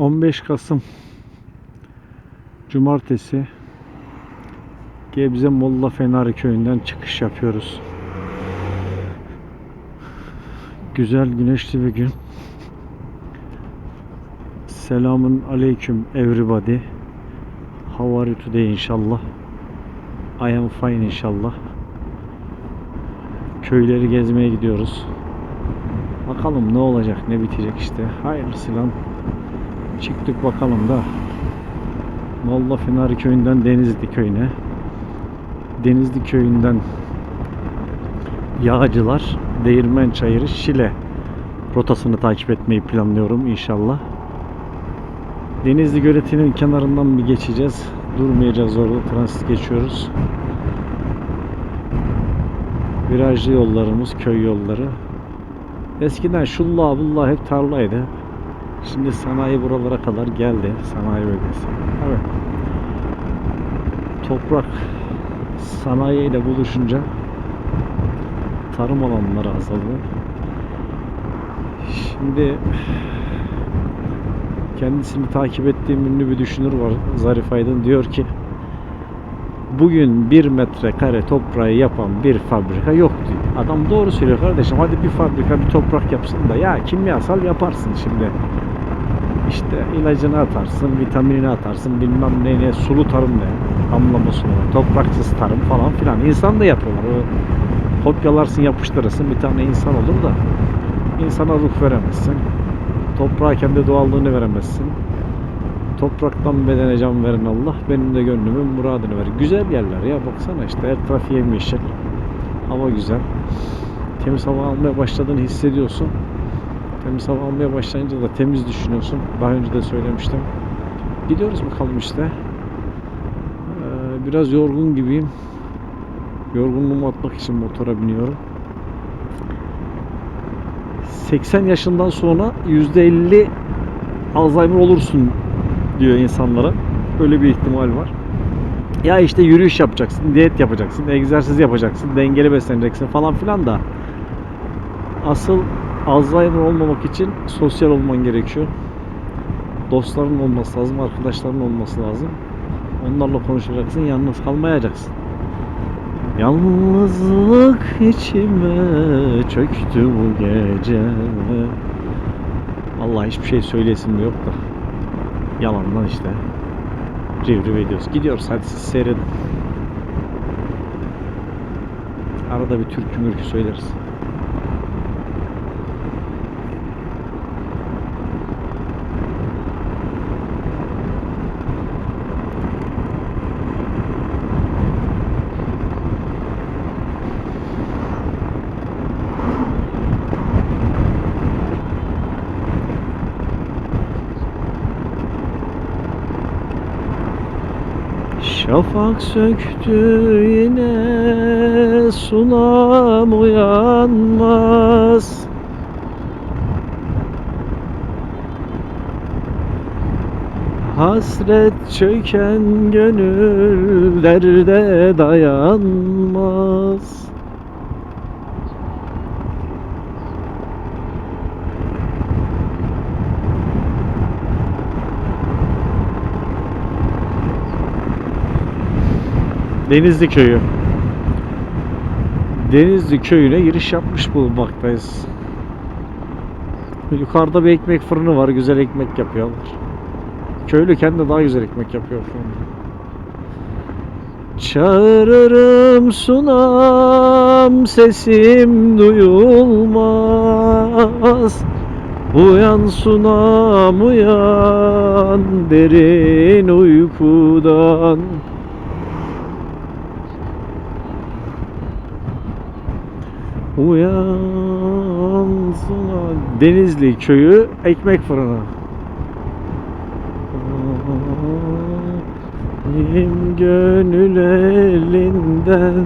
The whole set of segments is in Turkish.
15 Kasım Cumartesi Gebze Molla Fenari köyünden çıkış yapıyoruz. Güzel güneşli bir gün. Selamun aleyküm everybody. How are you today inşallah? I am fine inşallah. Köyleri gezmeye gidiyoruz. Bakalım ne olacak, ne bitecek işte. Hayırlısı lan. Çıktık bakalım da. Molla Fenari köyünden Denizli köyüne. Denizli köyünden Yağcılar, Değirmen Çayırı, Şile rotasını takip etmeyi planlıyorum inşallah. Denizli göletinin kenarından bir geçeceğiz. Durmayacağız orada. Transit geçiyoruz. Virajlı yollarımız, köy yolları. Eskiden şullah bullah hep tarlaydı. Şimdi sanayi buralara kadar geldi. Sanayi bölgesi. Evet. Toprak sanayiyle buluşunca tarım alanları azalıyor. Şimdi kendisini takip ettiğim ünlü bir düşünür var Zarif Aydın diyor ki bugün bir metrekare toprağı yapan bir fabrika yok diyor. Adam doğru söylüyor kardeşim hadi bir fabrika bir toprak yapsın da ya kimyasal yaparsın şimdi. İşte ilacını atarsın, vitaminini atarsın, bilmem ne ne, sulu tarım ne, hamlama sulu, topraksız tarım falan filan. İnsan da yapıyorlar. O kopyalarsın, yapıştırırsın, bir tane insan olur da insana ruh veremezsin. Toprağa kendi doğallığını veremezsin. Topraktan bedene can veren Allah benim de gönlümün muradını verir. Güzel yerler ya baksana işte her taraf yemyeşil. Hava güzel. Temiz hava almaya başladığını hissediyorsun. Temiz hava almaya başlayınca da temiz düşünüyorsun. Daha önce de söylemiştim. Gidiyoruz bakalım işte. Ee, biraz yorgun gibiyim. Yorgunluğumu atmak için motora biniyorum. 80 yaşından sonra %50 Alzheimer olursun diyor insanlara. Öyle bir ihtimal var. Ya işte yürüyüş yapacaksın, diyet yapacaksın, egzersiz yapacaksın, dengeli besleneceksin falan filan da asıl Alzheimer olmamak için sosyal olman gerekiyor. Dostların olması lazım, arkadaşların olması lazım. Onlarla konuşacaksın, yalnız kalmayacaksın. Yalnızlık içime çöktü bu gece. Allah hiçbir şey söyleyesim yok da. Yalandan işte. Riv riv ediyoruz. Gidiyoruz hadi siz seyredin. Arada bir türkü mürkü söyleriz. Şafak söktü yine sunam uyanmaz. Hasret çöken gönül derde dayanmaz Denizli köyü. Denizli köyüne giriş yapmış bulunmaktayız. Yukarıda bir ekmek fırını var. Güzel ekmek yapıyorlar. Köylü kendi daha güzel ekmek yapıyor fırında. Çağırırım sunam sesim duyulmaz Uyan sunam uyan derin uykudan Uyansın Denizli köyü ekmek fırını. Benim gönül elinden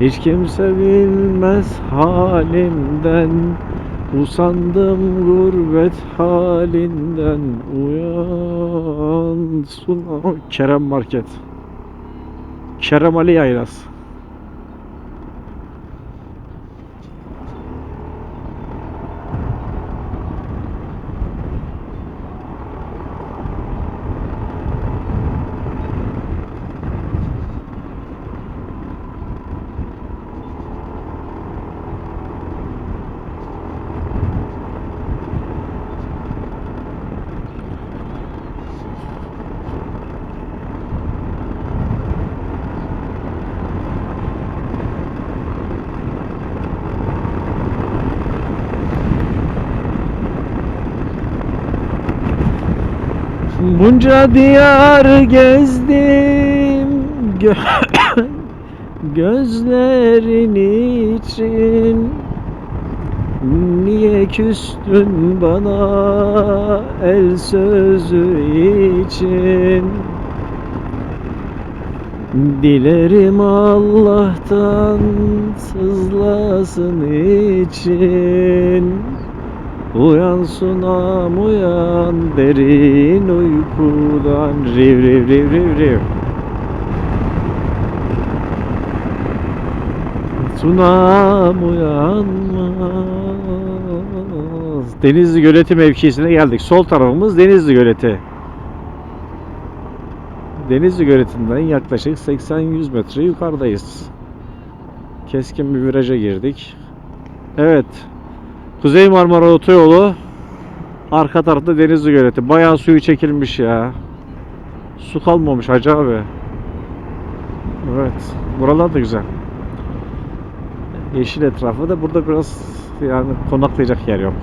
Hiç kimse bilmez halimden. Usandım gurbet halinden. Uyansın Kerem Market. Kerem Ali Yaylas Bunca diyar gezdim. Gö- gözlerin için. Niye küstün bana el sözü için? Dilerim Allah'tan sızlasın için Uyan sunam uyan derin uykudan Riv riv riv riv riv Sunam uyanmaz Denizli Göleti mevkisine geldik. Sol tarafımız Denizli Göleti. Denizli Göleti'nden yaklaşık 80-100 metre yukarıdayız. Keskin bir viraja girdik. Evet. Kuzey Marmara Otoyolu arka tarafta Denizli Göleti. Bayağı suyu çekilmiş ya. Su kalmamış hacı abi. Evet. Buralar da güzel. Yeşil etrafı da burada biraz yani konaklayacak yer yok.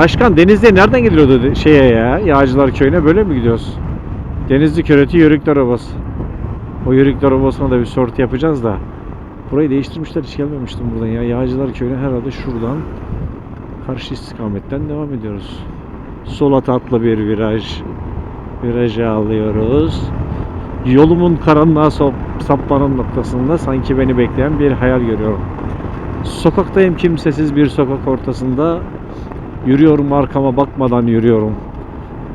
Başkan Denizli'ye nereden gidiliyordu şeye ya? Yağcılar köyüne böyle mi gidiyoruz? Denizli Köreti Yörükler Obası. O Yörükler Obası'na da bir sorti yapacağız da. Burayı değiştirmişler hiç gelmemiştim buradan ya. Yağcılar köyüne herhalde şuradan karşı istikametten devam ediyoruz. Sola tatlı bir viraj. Virajı alıyoruz. Yolumun karanlığa sap- sapmanın noktasında sanki beni bekleyen bir hayal görüyorum. Sokaktayım kimsesiz bir sokak ortasında. Yürüyorum arkama bakmadan yürüyorum.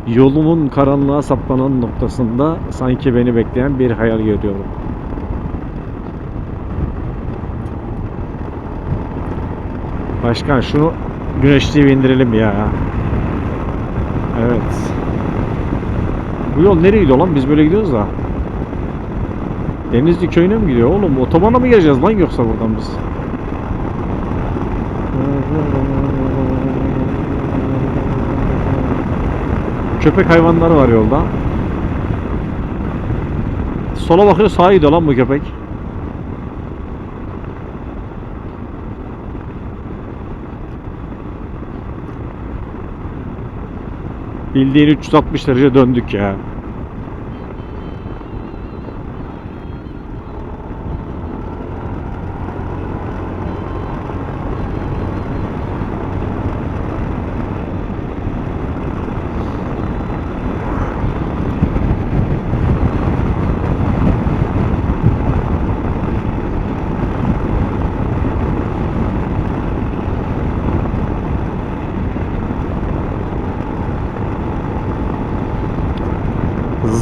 Yolumun karanlığa saplanan noktasında sanki beni bekleyen bir hayal görüyorum. Başkan şunu güneşliği indirelim ya. Evet. Bu yol nereye gidiyor lan? Biz böyle gidiyoruz da. Denizli köyüne mi gidiyor oğlum? Otobana mı gireceğiz lan yoksa buradan biz? Köpek hayvanları var yolda. Sola bakıyor sağa gidiyor lan bu köpek. Bildiğin 360 derece döndük ya.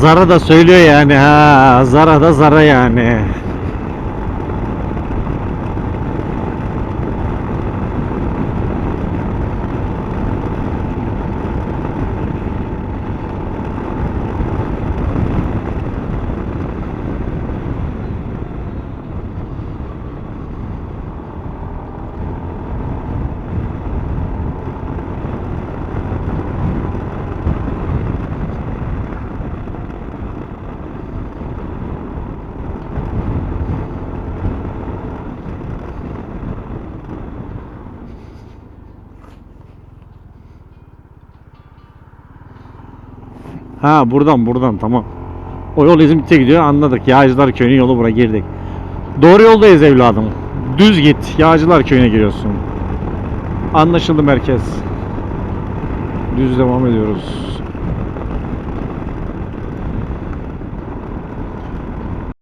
Zara da söylüyor yani ha. Zara da Zara yani. Ha buradan buradan tamam. O yol İzmit'e gidiyor anladık. Yağcılar köyünün yolu buraya girdik. Doğru yoldayız evladım. Düz git. Yağcılar köyüne giriyorsun. Anlaşıldı merkez. Düz devam ediyoruz.